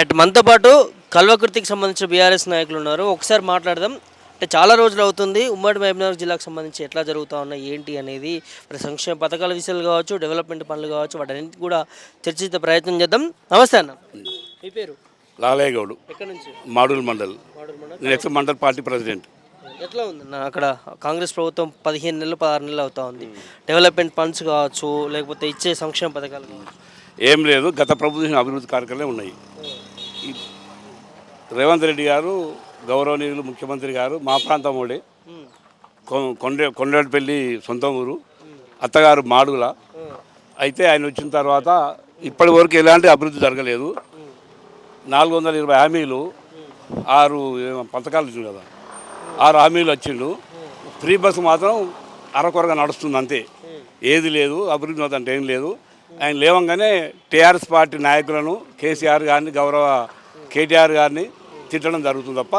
At మనతో పాటు కల్వకుర్తికి సంబంధించిన బీఆర్ఎస్ నాయకులు ఉన్నారు. ఒకసారి మాట్లాడదాం. అంటే చాలా రోజులు అవుతుంది. ఉమ్మడి మహబూబ్నగర్ జిల్లాకు సంబంధించి ఎట్లా జరుగుతూ ఉన్నాయి ఏంటి అనేది మరి సంక్షేమ పథకాల విషయాలు కావచ్చు డెవలప్మెంట్ పనులు కావచ్చు వాటన్నింటి కూడా చర్చించే ప్రయత్నం చేద్దాం. నమస్తే అన్న. మీ పేరు? లాలయ్య గౌడ్ ఎక్కడి నుంచి? మాడూల్ మండల్. మాడూరు మండలం. నేను ఎక్స్ మండల్ పార్టీ ప్రెసిడెంట్. ఎట్లా ఉందన్న అక్కడ కాంగ్రెస్ ప్రభుత్వం పదిహేను నెలలు పదహారు నెలలు అవుతా ఉంది. డెవలప్మెంట్ ఫండ్స్ కావచ్చు లేకపోతే ఇచ్చే సంక్షేమ పథకాలు ఏం లేదు. గత ప్రభుత్వం అభివృద్ధి కార్యక్రమాలే ఉన్నాయి. రేవంత్ రెడ్డి గారు గౌరవనీయులు ముఖ్యమంత్రి గారు మా ప్రాంతం వాడే కొండ కొ- కొండే సొంత ఊరు. అత్తగారు మాడుగుల. అయితే ఆయన వచ్చిన తర్వాత ఇప్పటి వరకు ఎలాంటి అభివృద్ధి జరగలేదు. నాలుగు వందల ఇరవై హామీలు ఆరు ఏమో పథకాలు ఇచ్చిండు కదా. ఆరు హామీలు వచ్చిండు. ఫ్రీ బస్సు మాత్రం అరకొరగా నడుస్తుంది అంతే. ఏది లేదు అభివృద్ధి మాత్రం అంటే ఏం లేదు. ఆయన లేవంగానే టీఆర్ఎస్ పార్టీ నాయకులను కేసీఆర్ గారిని గౌరవ కేటీఆర్ గారిని తిట్టడం జరుగుతుంది తప్ప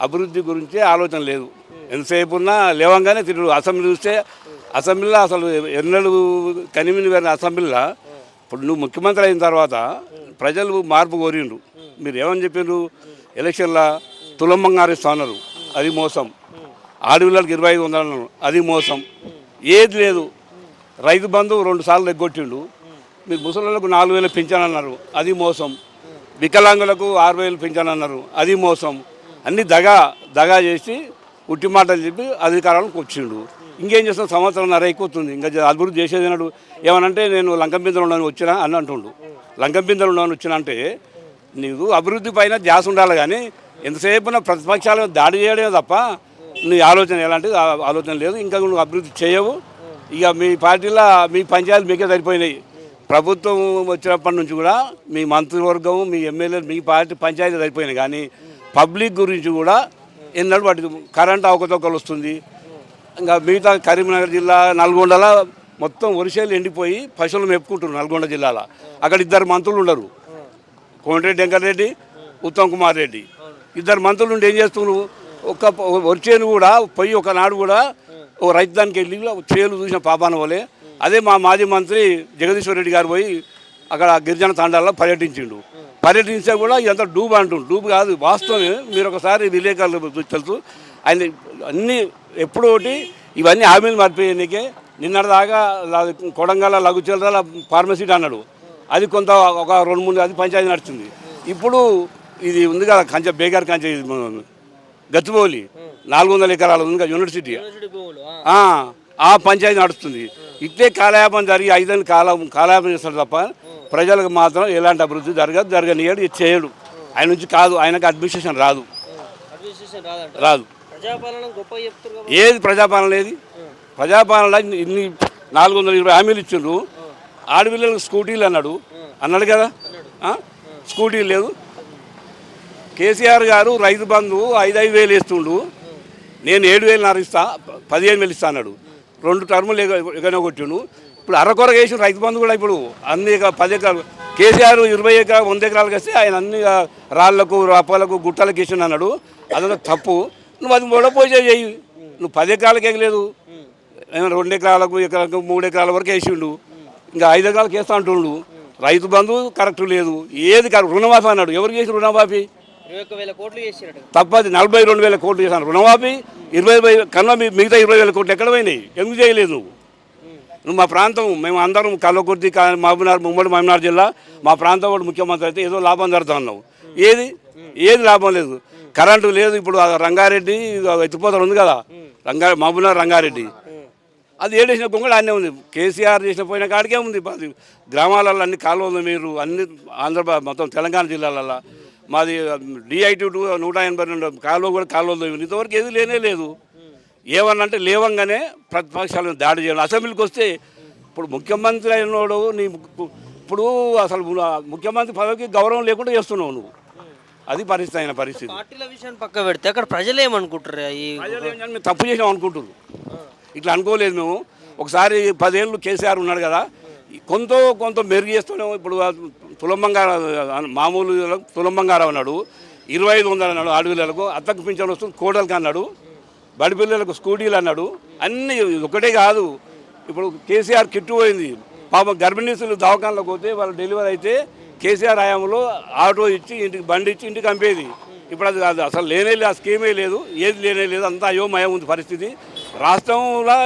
అభివృద్ధి గురించి ఆలోచన లేదు. ఎంతసేపు ఉన్నా లేవంగానే తిట్టు అసెంబ్లీ చూస్తే అసెంబ్లీలో అసలు ఎన్నడు కనిమిని వేరిన అసెంబ్లీలో ఇప్పుడు నువ్వు ముఖ్యమంత్రి అయిన తర్వాత ప్రజలు మార్పు కోరిండ్రు. మీరు ఏమని చెప్పిండ్రు ఎలక్షన్లో తులం బంగారు అన్నారు. అది మోసం. ఆడపిల్లలకు ఇరవై ఐదు వందలు అన్నారు. అది మోసం. ఏది లేదు. రైతు బంధు రెండు సార్లు ఎగ్గొట్టిండు. మీరు ముసలిలకు నాలుగు వేలు పెంచానన్నారు అది మోసం. వికలాంగులకు ఆరు వేలు పెంచానన్నారు అది మోసం. అన్ని దగా దగా చేసి ఉట్టి మాటలు చెప్పి అధికారానికి వచ్చిండు. ఇంకేం చేస్తాం? సంవత్సరం నర ఎక్కుతుంది ఇంకా అభివృద్ధి చేసేది అన్నాడు ఏమనంటే నేను లంకం బిందెలు ఉండని వచ్చినా అని అంటుండు. లంకం బిందెలు ఉండని వచ్చినా అంటే నీకు అభివృద్ధి పైన ధ్యాస ఉండాలి కానీ ఎంతసేపు నా ప్రతిపక్షాలు దాడి చేయడమే తప్ప నీ ఆలోచన ఎలాంటిది? ఆలోచన లేదు. ఇంకా నువ్వు అభివృద్ధి చేయవు. ఇక మీ పార్టీలో మీ పంచాయతీలు మీకే సరిపోయినాయి. ప్రభుత్వం వచ్చినప్పటి నుంచి కూడా మీ మంత్రివర్గం మీ ఎమ్మెల్యేలు మీ పార్టీ పంచాయతీ అయిపోయినాయి కానీ పబ్లిక్ గురించి కూడా ఎన్నడూ వాటి కరెంట్ అవకతవకలు వస్తుంది. ఇంకా మిగతా కరీంనగర్ జిల్లా నల్గొండల మొత్తం వరిసేలు ఎండిపోయి పశువులు మెప్పుకుంటున్నారు నల్గొండ జిల్లాలో. అక్కడ ఇద్దరు మంత్రులు ఉండరు. కోమటిరెడ్డి వెంకటరెడ్డి ఉత్తమ్ కుమార్ రెడ్డి. ఇద్దరు మంత్రులు ఉండి ఏం చేస్తున్నారు? ఒక వరిచేను కూడా పోయి ఒకనాడు కూడా ఓ రైతానికి వెళ్ళి చేలు చూసిన పాపాన వలే అదే మా మాజీ మంత్రి జగదీశ్వర్ రెడ్డి గారు పోయి అక్కడ గిరిజన తాండాల్లో పర్యటించిండు. పర్యటించే కూడా ఇదంతా డూబ్ అంటుండు. డూబ్ కాదు వాస్తవమే. మీరు ఒకసారి విలేకరులు తెలుసు. ఆయన అన్ని ఎప్పుడు ఒకటి ఇవన్నీ హామీలు మర్చిపోయేందుకే నిన్నటిదాకా కొడంగల్ లఘుచల ఫార్మసీ అన్నాడు. అది కొంత ఒక రెండు మూడు అది పంచాయతీ నడుస్తుంది ఇప్పుడు ఇది ఉంది కదా కంచె బేగార్ కంచె గచ్చిబౌలి. నాలుగు వందల ఎకరాలు ఉంది కదా యూనివర్సిటీ. ఆ పంచాయతీ నడుస్తుంది. ఇట్లే కాలయాపన జరిగి ఐదని కాలం కాలయాపన చేస్తాడు తప్ప ప్రజలకు మాత్రం ఎలాంటి అభివృద్ధి జరగదు జరగనియడు చేయడు. ఆయన నుంచి కాదు ఆయనకు అడ్మినిస్ట్రేషన్ రాదు. రాదు. ఏది ప్రజాపాలన ఏది ప్రజాపాలన ఇన్ని- నాలుగు వందల ఇరవై హామీలు ఇచ్చిండ్రు. ఆడపిల్లలకు స్కూటీలు అన్నాడు. అన్నాడు కదా? స్కూటీలు లేదు కేసీఆర్ గారు రైతు బంధు ఐదు ఐదు వేలు ఇస్తుండు నేను ఏడు వేలు నారు ఇస్తా ప- పదిహేను వేలు ఇస్తా అన్నాడు. రెండు టర్ములు ఎగనో కొట్టిండు ఇప్పుడు అరకొర వేసిన రైతు బంధు కూడా ఇప్పుడు అన్ని పది ఎకరాలు కేసీఆర్ ఇరవై ఎకరాలు వంద ఎకరాలకు వస్తే ఆయన అన్ని రాళ్ళకు రప్పలకు గుట్టలకు వేసిండు అన్నాడు. అదొక తప్పు. నువ్వు అది కూడా చేయి నువ్వు పది ఎకరాలకు ఎగలేదు. రెండు ఎకరాలకు ఎకరాలకు మూడు ఎకరాల వరకు వేసిండు. ఇంకా ఐదు ఎకరాలకు వేస్తా అంటుండు. రైతు బంధు కరెక్ట్ లేదు. ఏది కరెక్ట్? రుణమాఫీ అన్నాడు. ఎవరు చేసి రుణమాఫీ? తప్పది నలభై రెండు వేల కోట్లు చేశాను. రుణమాఫీ ఇరవై కన్నా మిగతా ఇరవై వేల కోట్లు ఎక్కడ పోయినాయి? ఎందుకు చేయలేదు నువ్వు? నువ్వు మా ప్రాంతం మేము అందరం కల్లకుర్తి మహబూబ్నగర్ ఉమ్మడి మహబూబ్నగర్ జిల్లా మా ప్రాంతం వాడు ముఖ్యమంత్రి అయితే ఏదో లాభం జరుగుతా ఉన్నావు. ఏది? ఏది లాభం లేదు. కరెంటు లేదు ఇప్పుడు రంగారెడ్డి ఎత్తిపోతలు ఉంది కదా. రంగా మహబూబ్నగర్ రంగారెడ్డి. అది ఏడేసిన కొంగడు అన్నీ ఉంది. కేసీఆర్ చేసిన పోయిన కాడికే ఉంది. గ్రామాలలో అన్ని కాలువలు మీరు అన్ని ఆంధ్రప్రదేశ్ మొత్తం తెలంగాణ జిల్లాలలో మాది డిఐటి టూ నూట ఎనభై రెండు కాలువ కూడా కాలువలు ఇంతవరకు ఏది లేనే లేదు. ఏమన్నంటే లేవంగానే ప్రతిపక్షాలను దాడి చేయడం అసెంబ్లీకి వస్తే ఇప్పుడు ముఖ్యమంత్రి అయినోడు నీ ఇప్పుడు అసలు ముఖ్యమంత్రి పదవికి గౌరవం లేకుండా చేస్తున్నావు నువ్వు. అది పరిస్థితి అయిన పరిస్థితి. పార్టీల విషయాన్ని పక్క పెడితే అక్కడ ప్రజలు ఏమనుకుంటారు మేము తప్పు చేసాం అనుకుంటున్నారు ఇట్లా అనుకోలేదు మేము. ఒకసారి పదేళ్ళు కేసీఆర్ ఉన్నాడు కదా. కొంత కొంత మెరుగు చేస్తున్నాం ఇప్పుడు తులంబంగారు మామూలు తులంబంగారు అన్నాడు. ఇరవై ఐదు వందలు అన్నాడు ఆడపిల్లలకు. అత్తకు పింఛన్ వస్తుంది కోడలకు అన్నాడు. బడి పిల్లలకు స్కూటీలు అన్నాడు. అన్నీ ఒకటే కాదు. ఇప్పుడు కేసీఆర్ కిట్టు పోయింది. పాపం గర్భిణీసులు దవాఖానలోకి పోతే వాళ్ళు డెలివరీ అయితే కేసీఆర్ హయాంలో ఆటో ఇచ్చి ఇంటికి బండి ఇచ్చి ఇంటికి పంపేది. ఇప్పుడు అది కాదు అసలు లేనే లేదు ఆ స్కీమే లేదు ఏది లేనే లేదు అంతా అయోమయం ఉంది పరిస్థితి. రాష్ట్రంలో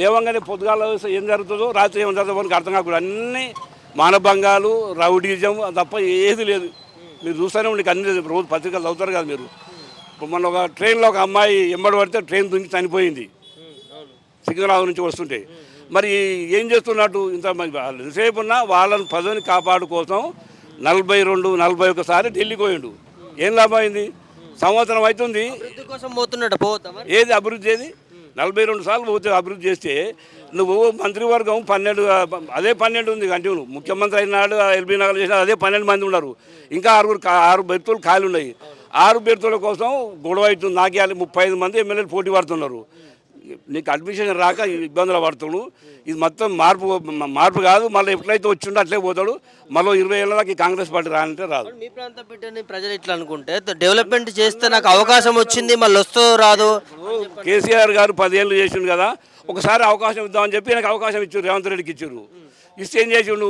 లేవంగానే పొద్దుగాల ఏం జరుగుతుందో రాత్రి ఏం జరుగుతుందో మనకు అర్థం కాకుండా అన్ని మానభంగాలు రౌడీజం తప్ప ఏది లేదు. మీరు చూస్తూనే ఉండి అన్ని రోజు పత్రికలు చదువుతారు కదా మీరు. ఇప్పుడు మొన్న ఒక ట్రైన్లో ఒక అమ్మాయి ఎంబడి పడితే ట్రైన్ దుంకి చనిపోయింది. సికింద్రాబాద్ నుంచి వస్తుంటే. మరి ఏం చేస్తున్నట్టు ఇంత ఎంతసేపు ఉన్నా వాళ్ళని పదవిని కాపాడు కోసం నలభై రెండు నలభై ఒకసారి ఢిల్లీకి పోయిండు. ఏం లాభం అయింది? సంవత్సరం అవుతుంది. కోసం పోతున్నట్టు మరి? ఏది అభివృద్ధి ఏది? నలభై రెండు సార్లు పోతే అభివృద్ధి చేస్తే నువ్వు మంత్రివర్గం పన్నెండు అదే పన్నెండు ఉంది కంటిన్యూ ముఖ్యమంత్రి అయినాడు ఎల్బీ నగర్ చేసిన అదే పన్నెండు మంది ఉన్నారు. ఇంకా ఆరుగురు ఆరు బెర్తులు ఖాళీ ఉన్నాయి. ఆరు బెర్తుల కోసం గొడవ అవుతుంది. నాకేయాలి ముప్పై ఐదు మంది ఎమ్మెల్యేలు పోటీ పడుతున్నారు. నీకు అడ్మిషన్ రాక ఇబ్బందులు పడుతున్నాడు ఇది మొత్తం మార్పు మార్పు కాదు. మళ్ళీ ఎట్లయితే వచ్చిండో అట్లే పోతాడు. మళ్ళీ ఇరవై ఏళ్ళ దాకా కాంగ్రెస్ పార్టీ రానంటే రాదు. మీ ప్రాంత బిడ్డని ప్రజలు ఇట్లా అనుకుంటే డెవలప్మెంట్ చేస్తే నాకు అవకాశం వచ్చింది మళ్ళీ వస్తుందో రాదో కేసీఆర్ గారు పదేళ్ళు చేసిండు కదా. ఒకసారి అవకాశం ఇద్దామని చెప్పి నాకు అవకాశం ఇచ్చారు రేవంత్ రెడ్డికి ఇచ్చారు. ఇస్తే ఏం చేసిండు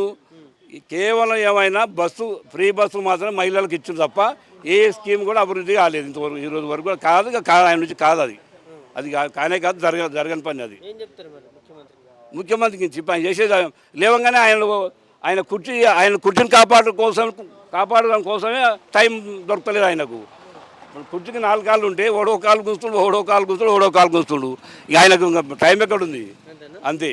కేవలం ఏమైనా బస్సు ఫ్రీ బస్సు మాత్రం మహిళలకు ఇచ్చారు తప్ప ఏ స్కీమ్ కూడా అభివృద్ధి కాలేదు ఇంతవరకు ఈ రోజు వరకు కాదు కాదు ఆయన నుంచి కాదు అది. అది కానే కాదు జరగ జరగని పని అది. ముఖ్యమంత్రికి చెప్పి ఆయన చేసేది లేవంగానే ఆయన ఆయన కుర్చీ ఆయన కుర్చీని కాపాడు కోసం కాపాడడం కోసమే టైం దొరకలేదు ఆయనకు. కుర్చీకి నాలుగు కాళ్ళు ఉంటే ఓడో కాలు కూస్తుండు ఓడో కాలు కూస్తుండు ఓడో కాలు కూస్తుండు ఇక ఆయనకు టైం ఎక్కడుంది? అంతే.